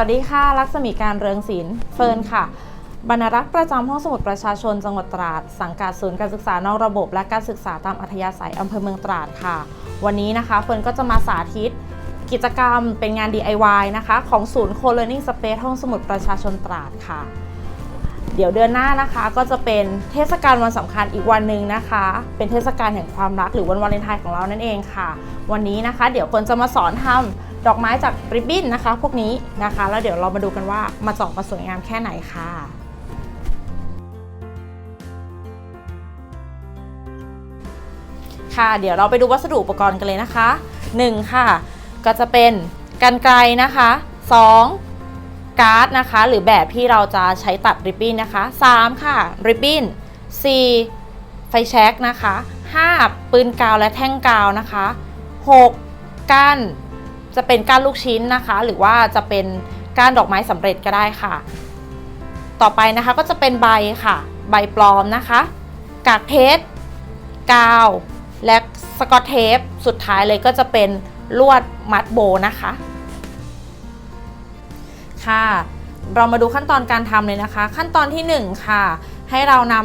วัสดีค่ะ ลักษมีการเรืองศิลป์เฟิร์นค่ะ บรรณรักษ์ประจำห้องสมุดประชาชนจังหวัดตราด สังกัดศูนย์การศึกษานอกระบบ และการศึกษาตามอัธยาศัยอำเภอเมืองตราดค่ะ วันนี้นะคะเฟิร์นก็จะมาสาธิต กิจกรรมเป็นงาน DIY นะคะของศูนย์ Co-learning Space ห้องสมุดประชาชนตราดค่ะ เดี๋ยวเดือนหน้านะคะก็จะเป็นเทศกาลวันสำคัญอีกวันหนึ่งนะคะ เป็นเทศกาลแห่งความรักหรือวันวาเลนไทน์ของเรานั่นเองค่ะ วันนี้นะคะ เดี๋ยวคนจะมาสอนทำ ดอกไม้จากริบบิ้นนะคะ พวกนี้นะคะ แล้วเดี๋ยวเรามาดูกันว่ามาจาะมาสวยงามแค่ไหนค่ะ ค่ะ เดี๋ยวเราไปดูวัสดุอุปกรณ์กันเลยนะคะ 1 ค่ะ ก็จะเป็นกันไกรนะคะ 2 การ์ดนะคะ หรือแบบที่เราจะใช้ตัดริบบิ้นนะคะ 3 ค่ะริบบิ้น 4 ไฟแช็กนะคะ 5 ปืนกาวและแท่งกาวนะคะ 6ก้น จะเป็นก้านลูกชิ้นนะคะ หรือว่าจะเป็นก้านดอกไม้สำเร็จก็ได้ค่ะ ต่อไปนะคะก็จะเป็นใบค่ะ ใบปลอมนะคะ กากเพชรกาว และสกอตเทป สุดท้ายเลยก็จะเป็นลวดมัดโบนะคะ ค่ะ เรามาดูขั้นตอนการทำเลยนะคะ ขั้นตอนที่ 1 ค่ะ ให้เราน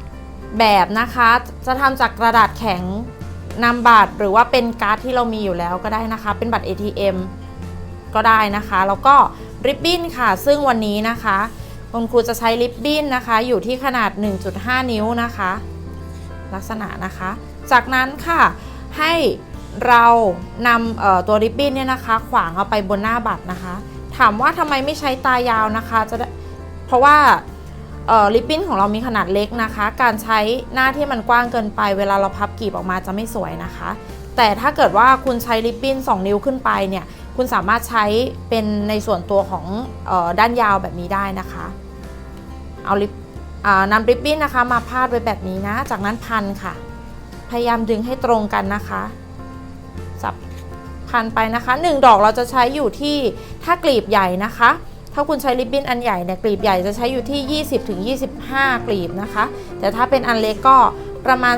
ำแบบนะคะ จะทำจากกระดาษแข็ง นำบัตรหรือว่าเป็นการ์ดที่เรามีอยู่แล้วก็ได้นะคะ เป็นบัตร ATM ก็ได้นะคะ แล้วก็ริบบิ้นค่ะ ซึ่งวันนี้นะคะคุณครูจะใช้ริบบิ้นนะคะ อยู่ที่ขนาด 1.5 นิ้วนะคะ ลักษณะนะคะ จากนั้นค่ะให้เรานำตัวริบบิ้นเนี่ยนะคะ ขวางเอาไปบนหน้าบัตรนะคะ ถามว่าทำไมไม่ใช้ตายาวนะคะจะได้เพราะว่า เอ่อริบบิ้นของเรามีขนาดเล็กนะคะ การใช้หน้าที่มันกว้างเกินไป เวลาเราพับกลีบออกมาจะไม่สวยนะคะ แต่ถ้าเกิดว่าคุณใช้ริบบิ้น 2 นิ้วขึ้นไปเนี่ยคุณสามารถใช้เป็นในส่วนตัวของออด้านยาวแบบนี้ได้นะคะ เอาริบอ่านำริบบิ้นนะคะมาพาดไว้แบบนี้นะ จากนั้นพันค่ะ พยายามดึงให้ตรงกันนะคะจับพันไปนะคะ 1 ดอกเราจะใช้อยู่ที่ถ้ากลีบใหญ่นะคะ ถ้าคุณใช้ริบบิ้นอันใหญ่เนี่ยกลีบใหญ่จะใช้อยู่ที่ 20-25 กลีบนะคะ แต่ถ้าเป็นอันเล็กก็ประมาณ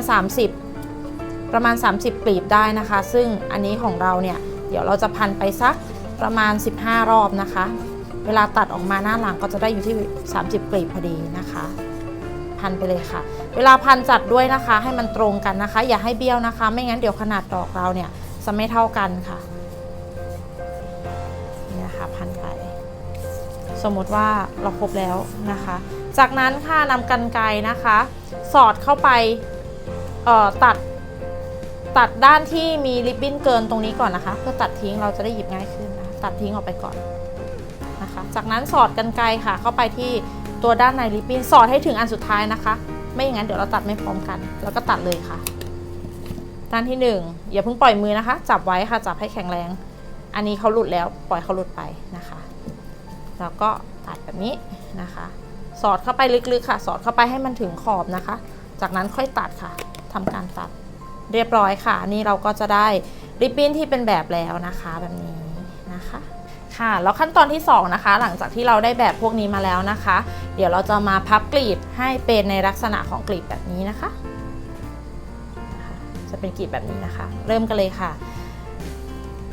30 ประมาณ 30 กลีบได้นะคะ ซึ่งอันนี้ของเราเนี่ยเดี๋ยวเราจะพันไปสักประมาณ 15 รอบนะคะ เวลาตัดออกมาหน้าหลังก็จะได้อยู่ที่ 30 กลีบพอดีนะคะ พันไปเลยค่ะ เวลาพันจัดด้วยนะคะ ให้มันตรงกันนะคะ อย่าให้เบี้ยวนะคะ ไม่งั้นเดี๋ยวขนาดดอกเราเนี่ยจะไม่เท่ากันค่ะ สมมติว่าเราครบแล้วนะคะ จากนั้นค่ะนำกันไกนะคะ สอดเข้าไปตัดตัดด้านที่มีริบบิ้นเกินตรงนี้ก่อนนะคะ เพื่อตัดทิ้งเราจะได้หยิบง่ายขึ้นนะตัดทิ้งออกไปก่อนนะคะ จากนั้นสอดกันไกค่ะ เข้าไปที่ตัวด้านในริบบิ้นสอดให้ถึงอันสุดท้ายนะคะ ไม่อย่างนั้นเดี๋ยวเราตัดไม่พร้อมกัน แล้วก็ตัดเลยค่ะ ด้านที่หนึ่งอย่าเพิ่งปล่อยมือนะคะ จับไว้ค่ะจับให้แข็งแรง อันนี้เขาหลุดแล้วปล่อยเขาหลุดไปนะคะ แล้วก็ตัดแบบนี้นะคะ สอดเข้าไปลึกๆค่ะ สอดเข้าไปให้มันถึงขอบนะคะ จากนั้นค่อยตัดค่ะทำการตัดเรียบร้อยค่ะ นี่เราก็จะได้ริบบิ้นที่เป็นแบบแล้วนะคะแบบนี้นะคะค่ะแล้วขั้นตอนที่ 2 นะคะ หลังจากที่เราได้แบบพวกนี้มาแล้วนะคะ เดี๋ยวเราจะมาพับกลีบให้เป็นในลักษณะของกลีบแบบนี้นะคะ จะเป็นกลีบแบบนี้นะคะ เริ่มกันเลยค่ะ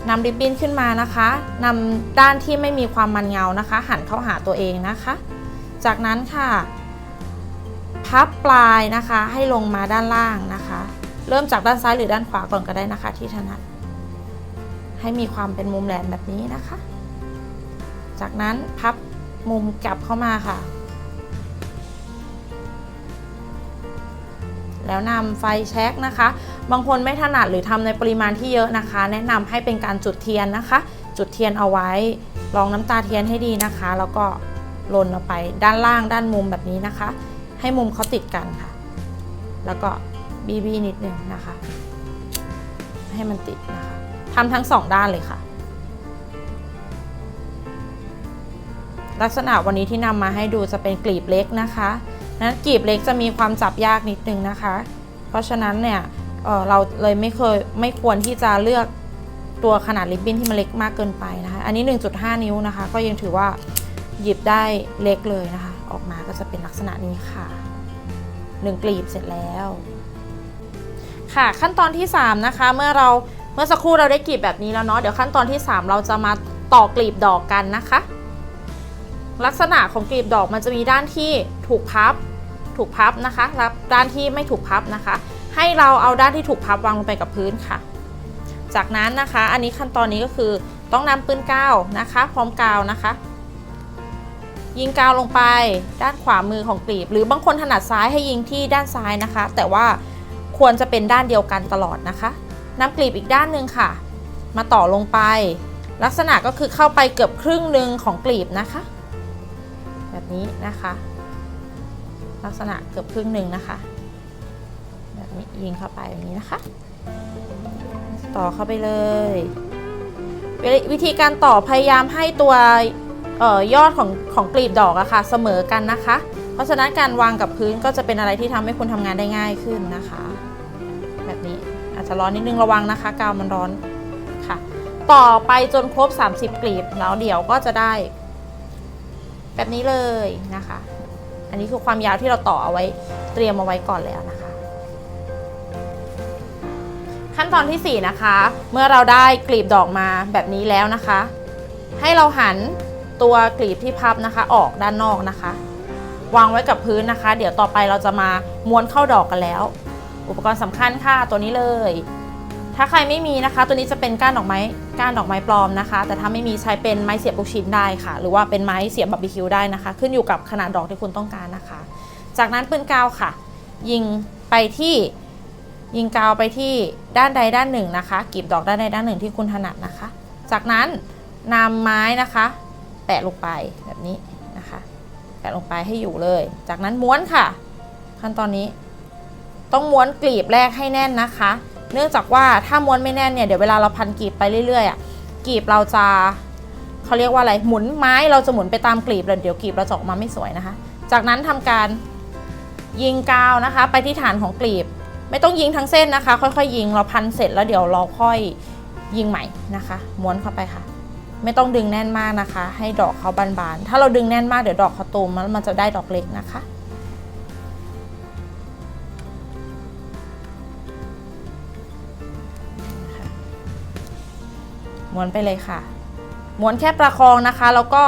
นำริบบิ้นขึ้นมานะคะนำด้านที่ไม่มีความมันเงานะคะ หันเข้าหาตัวเองนะคะ จากนั้นค่ะ พับปลายนะคะให้ลงมาด้านล่างนะคะ เริ่มจากด้านซ้ายหรือด้านขวาก่อนก็ได้นะคะ ที่ถนัดให้มีความเป็นมุมแหลมแบบนี้นะคะ จากนั้นพับมุมกลับเข้ามาค่ะ แล้วนำไฟแช็กนะคะ บางคนไม่ถนัดหรือทำในปริมาณที่เยอะนะคะ แนะนำให้เป็นการจุดเทียนนะคะ จุดเทียนเอาไว้รองน้ำตาเทียนให้ดีนะคะ แล้วก็ลนออกไปด้านล่างด้านมุมแบบนี้นะคะ ให้มุมเขาติดกันค่ะ แล้วก็บีบีนิดนึงนะคะ ให้มันติดนะคะทำทั้งสองด้านเลยค่ะ ลักษณะวันนี้ที่นำมาให้ดูจะเป็นกลีบเล็กนะคะ นั้นกลีบเล็กจะมีความจับยากนิดนึงนะคะ เพราะฉะนั้นเนี่ยเเราเลยไม่เคยไม่ควรที่จะเลือกตัวขนาดริบบิ้นที่มันเล็กมากเกินไปนะคะ อันนี้ 1.5 นิ้วนะคะ ก็ยังถือว่าหยิบได้เล็กเลยนะคะ ออกมาก็จะเป็นลักษณะนี้ค่ะ1กลีบเสร็จแล้ว ค่ะขั้นตอนที่ 3 นะคะ เมื่อเราเมื่อสักครู่เราได้กลีบแบบนี้แล้วเนาะเดี๋ยวขั้นตอนที่ 3 เราจะมาต่อกลีบดอกกันนะคะ ลักษณะของกลีบดอกมันจะมีด้านที่ถูกพับ ถูกพับนะคะและด้านที่ไม่ถูกพับนะคะ ให้เราเอาด้านที่ถูกพับวางลงไปกับพื้นค่ะ จากนั้นนะคะ อันนี้ขั้นตอนนี้ก็คือต้องนำปืนกาวนะคะ พร้อมกาวนะคะ ยิงกาวลงไปด้านขวามือของกลีบ หรือบางคนถนัดซ้ายให้ยิงที่ด้านซ้ายนะคะ แต่ว่าควรจะเป็นด้านเดียวกันตลอดนะคะนำกลีบอีกด้านหนึ่งค่ะ มาต่อลงไป ลักษณะก็คือเข้าไปเกือบครึ่งหนึ่งของกลีบนะคะ นี้นะคะ ลักษณะเกือบครึ่งหนึ่งนะคะ แบบนี้ยิงเข้าไปแบบนี้นะคะ ต่อเข้าไปเลย วิธีการต่อพยายามให้ตัวออยอดของของกลีบดอกอะค่ะเสมอกันนะคะ เพราะฉะนั้นการวางกับพื้นก็จะเป็นอะไรที่ทำให้คุณทำงานได้ง่ายขึ้นนะคะ แบบนี้อาจจะร้อนนิดนึงระวังนะคะ กาวมันร้อนค่ะ ต่อไปจนครบ 30 กลีบแล้วเดี๋ยวก็จะได้ แบบนี้เลยนะคะ อันนี้คือความยาวที่เราต่อเอาไว้เตรียมเอาไว้ก่อนแล้วนะคะ ขั้นตอนที่ 4 นะคะ เมื่อเราได้กลีบดอกมาแบบนี้แล้วนะคะ ให้เราหันตัวกลีบที่พับนะคะออกด้านนอกนะคะ วางไว้กับพื้นนะคะ เดี๋ยวต่อไปเราจะมาม้วนเข้าดอกกันแล้ว อุปกรณ์สำคัญค่ะตัวนี้เลย ถ้าใครไม่มีนะคะ ตัวนี้จะเป็นก้านดอกไม้ก้านดอกไม้ปลอมนะคะ แต่ถ้าไม่มีใช้เป็นไม้เสียบลูกชิ้นได้ค่ะ หรือว่าเป็นไม้เสียบบาร์บีคิวได้นะคะ ขึ้นอยู่กับขนาดดอกที่คุณต้องการนะคะ จากนั้นปืนกาวค่ะ ยิงไปที่ยิงกาวไปที่ด้านใดด้านหนึ่งนะคะกลีบดอกด้านใดด้านหนึ่งที่คุณถนัดนะคะ จากนั้นนำไม้นะคะ แปะลงไปแบบนี้นะคะ แปะลงไปให้อยู่เลย จากนั้นม้วนค่ะ ขั้นตอนนี้ ต้องม้วนกลีบแรกให้แน่นนะคะ เนื่องจากว่าถ้าม้วนไม่แน่นเนี่ยเดี๋ยวเวลาเราพันกลีบไปเรื่อยๆอะกลีบเราจะเขาเรียกว่าอะไรหมุนไม้เราจะหมุนไปตามกลีบแล้วเดี๋ยวกลีบเราจะออกมาไม่สวยนะคะ จากนั้นทำการยิงกาวนะคะ ไปที่ฐานของกลีบ ไม่ต้องยิงทั้งเส้นนะคะ ค่อยๆ ยิงเราพันเสร็จแล้วเดี๋ยวเราค่อยยิงใหม่นะคะ ม้วนเข้าไปค่ะ ไม่ต้องดึงแน่นมากนะคะ ให้ดอกเขาบานๆถ้าเราดึงแน่นมากเดี๋ยวดอกเขาตูมแล้วมันจะได้ดอกเล็กนะคะ ม้วนไปเลยค่ะ ม้วนแค่ประคองนะคะ แล้วก็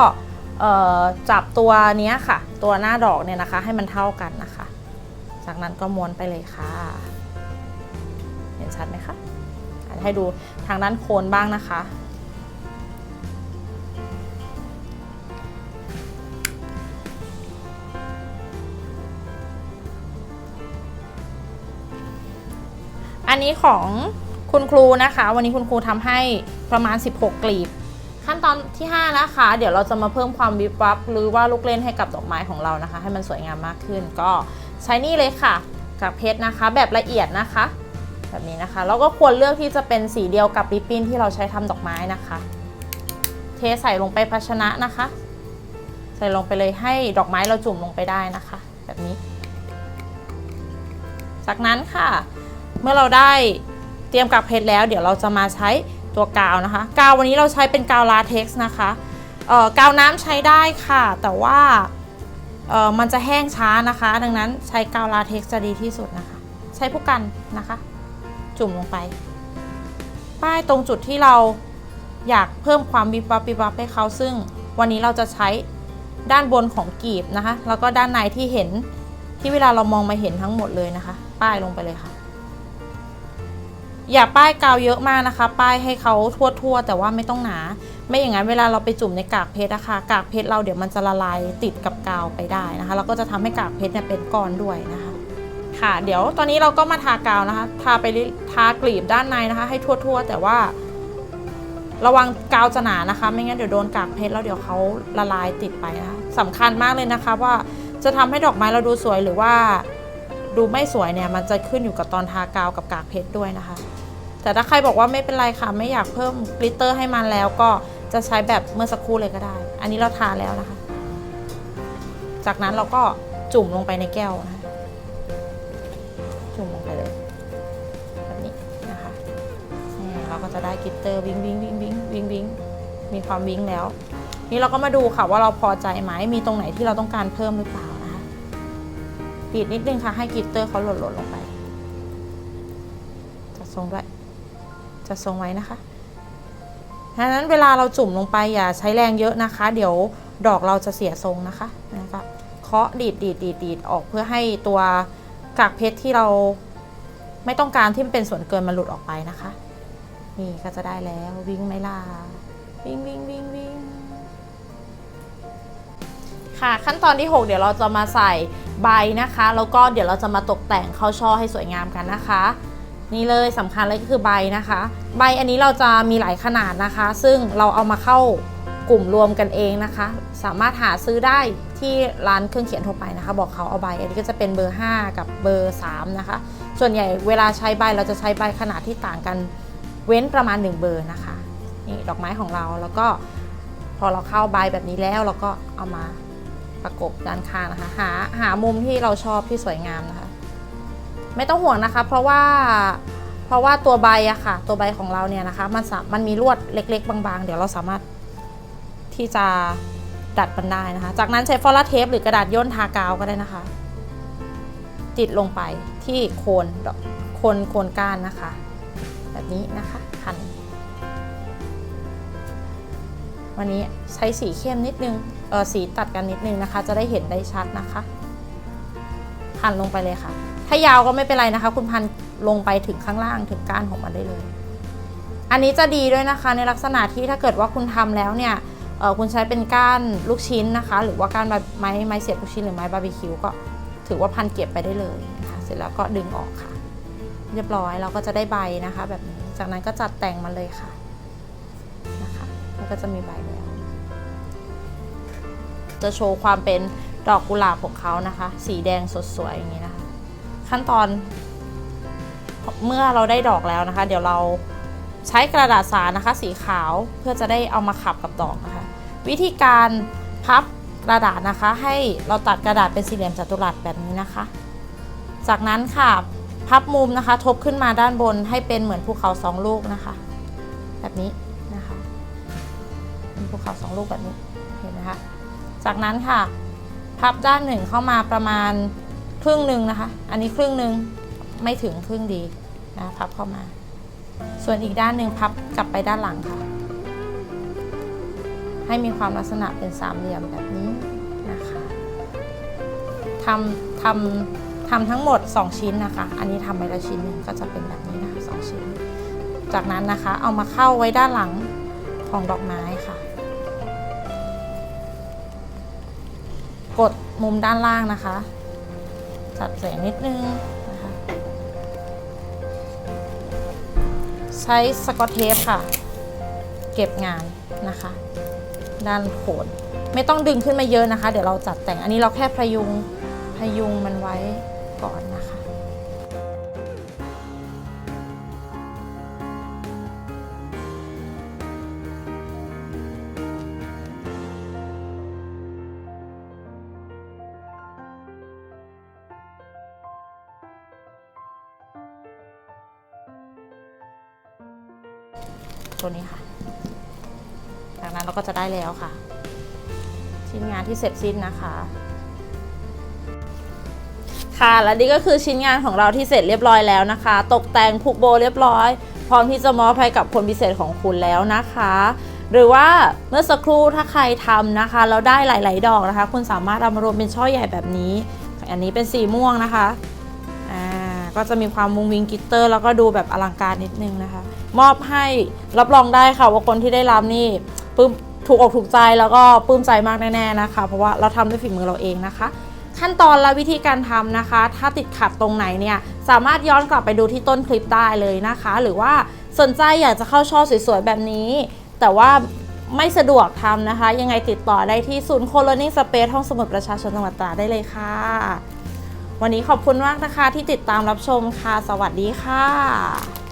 จับตัวเนี้ยค่ะ ตัวหน้าดอกเนี่ยนะคะ ให้มันเท่ากันนะคะ จากนั้นก็ม้วนไปเลยค่ะ เห็นชัดไหมคะอาจจะให้ดูทางด้านโคนบ้างนะคะ อันนี้ของคุณครูนะคะ วันนี้คุณครูทำให้ประมาณ 16 กลีบ ขั้นตอนที่ 5 นะคะ เดี๋ยวเราจะมาเพิ่มความวิบวับหรือว่าลูกเล่นให้กับดอกไม้ของเรานะคะ ให้มันสวยงามมากขึ้นก็ใช้นี่เลยค่ะ กับเพชรนะคะ แบบละเอียดนะคะ แบบนี้นะคะแล้วก็ควรเลือกที่จะเป็นสีเดียวกับริบบิ้นที่เราใช้ทำดอกไม้นะคะ เทใส่ลงไปภาชนะนะคะ ใส่ลงไปเลยให้ดอกไม้เราจุ่มลงไปได้นะคะ แบบนี้ จากนั้นค่ะ เมื่อเราได้เตรียมกับเพชรแล้ว เดี๋ยวเราจะมาใช้ ตัวกาวนะคะ กาววันนี้เราใช้เป็นกาวลาเท็กซ์นะคะเอ่อกาวน้ำใช้ได้ค่ะ แต่ว่าเอ่อมันจะแห้งช้านะคะ ดังนั้นใช้กาวลาเท็กซ์จะดีที่สุดนะคะ ใช้ผู้กันนะคะ จุ่มลงไป ป้ายตรงจุดที่เราอยากเพิ่มความวิบวับวิบวับให้เขาซึ่งวันนี้เราจะใช้ด้านบนของกีบนะคะ แล้วก็ด้านในที่เห็นที่เวลาเรามองมาเห็นทั้งหมดเลยนะคะ ป้ายลงไปเลยค่ะ อย่าป้ายกาวเยอะมากนะคะ ป้ายให้เขาทั่วๆ แต่ว่าไม่ต้องหนา ไม่อย่างนั้นเวลาเราไปจุ่มในกากเพชรนะคะ กากเพชรเราเดี๋ยวมันจะละลายติดกับกาวไปได้นะคะ แล้วก็จะทำให้กากเพชรเนี่ยเป็นก้อนด้วยนะคะ ค่ะ เดี๋ยวตอนนี้เราก็มาทากาวนะคะ ทาไปทากลีบด้านในนะคะ ให้ทั่วๆ แต่ว่า ระวังกาวจะหนานะคะ ไม่งั้นเดี๋ยวโดนกากเพชรแล้วเดี๋ยวเขาละลายติดไปนะคะสำคัญมากเลยนะคะว่าจะทำให้ดอกไม้เราดูสวยหรือว่า ดูไม่สวยเนี่ยมันจะขึ้นอยู่กับตอนทากาวกับกากเพชรด้วยนะคะ แต่ถ้าใครบอกว่าไม่เป็นไรค่ะ ไม่อยากเพิ่มกลิตเตอร์ให้มันแล้วก็จะใช้แบบเมื่อสักครู่เลยก็ได้ อันนี้เราทาแล้วนะคะ จากนั้นเราก็จุ่มลงไปในแก้วนะคะจุ่มลงไปเลยแบบนี้นะคะเราก็จะได้กลิตเตอร์วิงวิงวิงวิงวิงวิงมีความวิงแล้ว นี่เราก็มาดูค่ะว่าเราพอใจไหมมีตรงไหนที่เราต้องการเพิ่มหรือเปล่า นะคะปิดนิดนึงค่ะ ให้กลิตเตอร์เขาหล่นๆลงไปจัดทรงด้วยจะทรงไว้นะคะดังนั้นเวลาเราจุ่มลงไปอย่าใช้แรงเยอะนะคะ เดี๋ยวดอกเราจะเสียทรงนะคะนะคะเคาะดีดดีดดีดดดออกเพื่อให้ตัวกากเพชรที่เราไม่ต้องการที่มันเป็นส่วนเกินมันหลุดออกไปนะคะ นี่ก็จะได้แล้ววิ่งไหม่ล่าวิ่งวิ่งวิ่งวิ่งค่ะขั้นตอนที่ 6 เดี๋ยวเราจะมาใส่ ใบนะคะ แล้วก็เดี๋ยวเราจะมาตกแต่งเข้าช่อให้สวยงามกันนะคะ นี่เลยสำคัญเลยก็คือใบนะคะ ใบอันนี้เราจะมีหลายขนาดนะคะ ซึ่งเราเอามาเข้ากลุ่มรวมกันเองนะคะ สามารถหาซื้อได้ที่ร้านเครื่องเขียนทั่วไปนะคะ บอกเขาเอาใบ อันนี้ก็จะเป็นเบอร์ 5 กับเบอร์ 3 นะคะ ส่วนใหญ่เวลาใช้ใบเราจะใช้ใบขนาดที่ต่างกันเว้นประมาณ 1 เบอร์นะคะนี่ดอกไม้ของเราแล้วก็พอเราเข้าใบแบบนี้แล้วเราก็เอามา ประกบด้านข้างนะคะ หาหามุมที่เราชอบที่สวยงามนะคะ ไม่ต้องห่วงนะคะ เพราะว่าเพราะว่าตัวใบอะค่ะ ตัวใบของเราเนี่ยนะคะ มันมันมีลวดเล็ก ๆ บางๆ เดี๋ยวเราสามารถที่จะดัดมันได้นะคะ จากนั้นใช้ฟอลลาเทปหรือกระดาษย่นทากาวก็ได้นะคะ ติดลงไปที่โคนดอกโคนโคนก้านนะคะ แบบนี้นะคะพัน วันนี้ใช้สีเข้มนิดนึงเออสีตัดกันนิดนึงนะคะ จะได้เห็นได้ชัดนะคะพันลงไปเลยค่ะ ถ้ายาวก็ไม่เป็นไรนะคะ คุณพันลงไปถึงข้างล่างถึงก้านของมันได้เลย อันนี้จะดีด้วยนะคะ ในลักษณะที่ถ้าเกิดว่าคุณทำแล้วเนี่ยคุณใช้เป็นก้านลูกชิ้นนะคะ หรือว่าก้านไม้ไม้เสียบลูกชิ้นหรือไม้บาร์บีคิวก็ถือว่าพันเก็บไปได้เลยนะคะเสร็จแล้วก็ดึงออกค่ะ เรียบร้อยเราก็จะได้ใบนะคะ แบบนี้จากนั้นก็จัดแต่งมันเลยค่ะ มันก็จะมีใบแล้ว จะโชว์ความเป็นดอกกุหลาบของเขานะคะ สีแดงสดสวยอย่างนี้นะคะ ขั้นตอนเมื่อเราได้ดอกแล้วนะคะ เดี๋ยวเราใช้กระดาษสานะคะ สีขาวเพื่อจะได้เอามาขับกับดอกนะคะ วิธีการพับกระดาษนะคะ ให้เราตัดกระดาษเป็นสี่เหลี่ยมจัตุรัสแบบนี้นะคะ จากนั้นค่ะพับมุมนะคะ ทบขึ้นมาด้านบนให้เป็นเหมือนภูเขาสองลูกนะคะ แบบนี้ ภูเขาสองลูกแบบนี้เห็นไหมคะจากนั้นค่ะ พับด้านหนึ่งเข้ามาประมาณครึ่งหนึ่งนะคะ อันนี้ครึ่งหนึ่งไม่ถึงครึ่งดีนะพับเข้ามา ส่วนอีกด้านหนึ่งพับกลับไปด้านหลังค่ะ ให้มีความลักษณะเป็นสามเหลี่ยมแบบนี้นะคะทำทำทำทั้งหมด 2 ชิ้นนะคะ อันนี้ทำไปล้วชิ้นหนึ่งก็จะเป็นแบบนี้นะคะสองชิ้น จากนั้นนะคะเอามาเข้าไว้ด้านหลังของดอกไม้ค่ะ กดมุมด้านล่างนะคะ จัดแสงนิดนึงนะคะใช้สกอตเทปค่ะ เก็บงานนะคะ ด้านโขนไม่ต้องดึงขึ้นมาเยอะนะคะ เดี๋ยวเราจัดแต่งอันนี้เราแค่พยุงพยุงมันไว้ก่อนนะ ตัวนี้ค่ะ จากนั้นเราก็จะได้แล้วค่ะ ชิ้นงานที่เสร็จสิ้นนะคะ ค่ะและนี่ก็คือชิ้นงานของเราที่เสร็จเรียบร้อยแล้วนะคะ ตกแต่งผูกโบเรียบร้อย พร้อมที่จะมอบให้กับคนพิเศษของคุณแล้วนะคะหรือว่าเมื่อสักครู่ถ้าใครทำนะคะแล้วได้หลาย ๆ ดอกนะคะ คุณสามารถเอามารวมเป็นช่อใหญ่แบบนี้ อันนี้เป็นสีม่วงนะคะอ่าก็จะมีความมุงวิงกิตเตอร์ แล้วก็ดูแบบอลังการนิดนึงนะคะ มอบให้รับรองได้ค่ะว่าคนที่ได้รับนี่ปลื้มถูกอกถูกใจแล้วก็ปลื้มใจมากแน่ๆนะคะ เพราะว่าเราทำด้วยฝีมือเราเองนะคะ ขั้นตอนและวิธีการทำนะคะ ถ้าติดขัดตรงไหนเนี่ยสามารถย้อนกลับไปดูที่ต้นคลิปได้เลยนะคะ หรือว่าสนใจอยากจะเข้าช่อสวยๆแบบนี้ แต่ว่าไม่สะดวกทำนะคะ ยังไงติดต่อได้ที่ศูนย์โคโลนิ่งสเปซห้องสมุดประชาชนจังหวัดตราดได้เลยค่ะ วันนี้ขอบคุณมากนะคะที่ติดตามรับชมค่ะ สวัสดีค่ะ